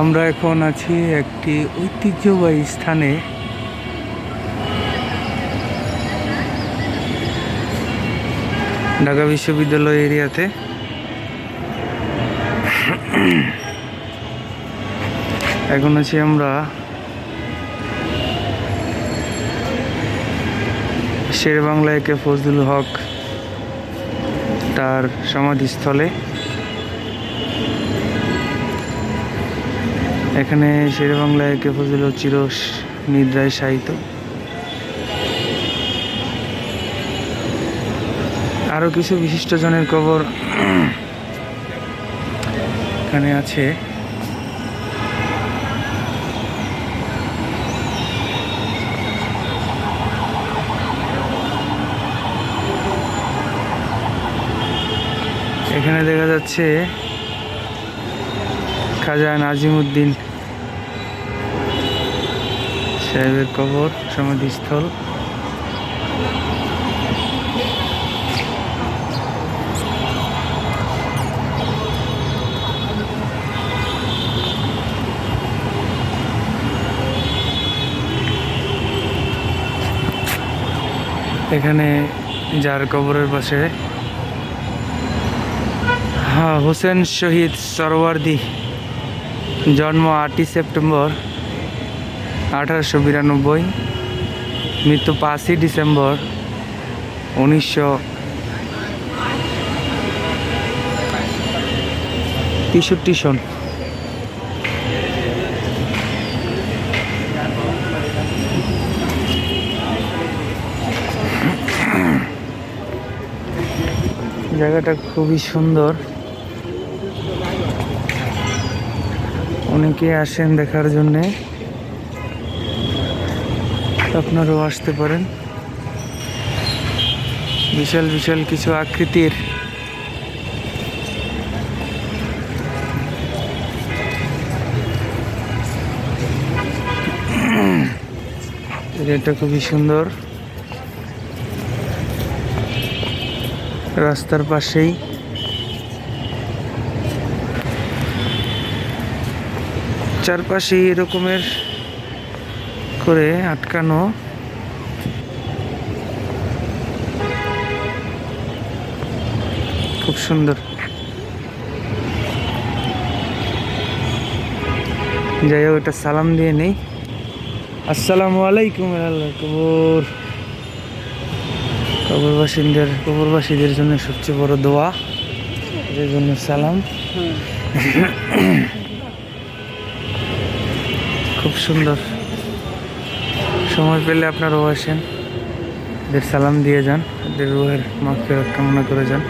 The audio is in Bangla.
আমরা এখন আছি একটি ঐতিহ্যবাহী স্থানে। ঢাকা বিশ্ববিদ্যালয় এরিয়াতে। এখন আছি আমরা শের একে ফজলুল হক তার সমাধিস্থলে। এখানে শের বাংলা একে ফজলুল হক চির নিদ্রায় শায়িত। আরও কিছু বিশিষ্টজনের কবর এখানে আছে। এখানে দেখা যাচ্ছে খাজা নাজিমুদ্দিন সাহেবের কবর সমাধিস্থল। এখানে যার কবরের পাশে হ্যাঁ হোসেন শহীদ সরওয়ার্দি। জন্ম আটই সেপ্টেম্বর আঠারোশো বিরানব্বই মৃত্যু পাঁচই ডিসেম্বর উনিশশো তেষট্টি সন। জায়গাটা খুবই সুন্দর। অনেকে আসেন দেখার জন্যে। আপনারাও আসতে পারেন। বিশাল বিশাল কিছু আকৃতির। এটা খুবই সুন্দর। রাস্তার পাশেই। চারপাশে এরকমের করে আটকানো। খুব সুন্দর। যাই হোক এটা সালাম দিয়ে নেই। আসসালামু আলাইকুম আল্লাহ কবর। কবরবাসীদের কবরবাসীদের জন্য সবচেয়ে বড় দোয়া এদের জন্য সালাম। খুব সুন্দর। সময় পেলে আপনারাও আসেন। এদের সালাম দিয়ে যান। এদের রুহের মাফেরত কামনা করে যান।